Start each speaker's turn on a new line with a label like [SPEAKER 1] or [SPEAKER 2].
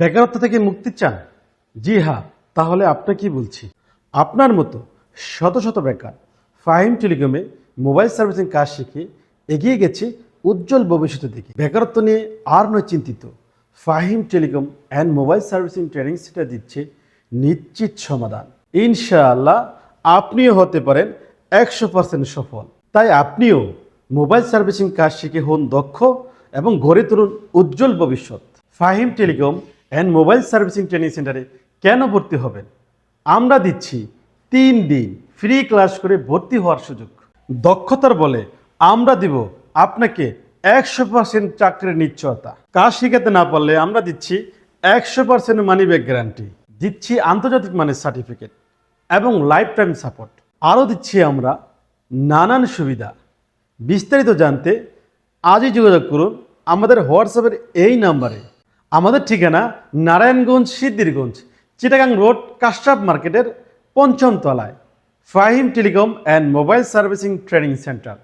[SPEAKER 1] বেকারত্ব থেকে মুক্তি চান? জি হ্যাঁ তাহলে আপনি কি বলছি? আপনার মতো শত শত বেকার, ফাহিম টেলিকমে মোবাইল সার্ভিসিং কাজ শিখে এগিয়ে গেছে উজ্জ্বল ভবিষ্যতের দিকে। বেকারত্ব নিয়ে আর নয় চিন্তিত, Fahim telecom and mobile servicing training সেটা দিচ্ছে নিশ্চিত সমাধান। ইনশাআল্লাহ আপনিও হতে পারেন একশো পার্সেন্ট সফল। তাই আপনিও মোবাইল সার্ভিসিং কাজ শিখে হন দক্ষ এবং গড়ে তুলুন উজ্জ্বল ভবিষ্যৎ। Fahim telecom and mobile servicing training সেন্টারে কেন ভর্তি হবেন? আমরা দিচ্ছি তিন দিন ফ্রি ক্লাস করে ভর্তি হওয়ার সুযোগ। দক্ষতার বলে আমরা দিব আপনাকে একশো পার্সেন্ট চাকরির নিশ্চয়তা। কাজ শিখাতে না পারলে আমরা দিচ্ছি একশো পার্সেন্ট মানি ব্যাক গ্যারান্টি দিচ্ছি আন্তর্জাতিক মানের সার্টিফিকেট এবং লাইফ টাইম সাপোর্ট আরও দিচ্ছি আমরা নানান সুবিধা। বিস্তারিত জানতে আজই যোগাযোগ করুন আমাদের হোয়াটসঅ্যাপের এই নাম্বারে। আমাদের ঠিকানা নারায়ণগঞ্জ সিদ্দিরগঞ্জ চিটাগাং রোড কাস্টাফ মার্কেটের পঞ্চম তলায়। Fahim telecom and mobile servicing training centre.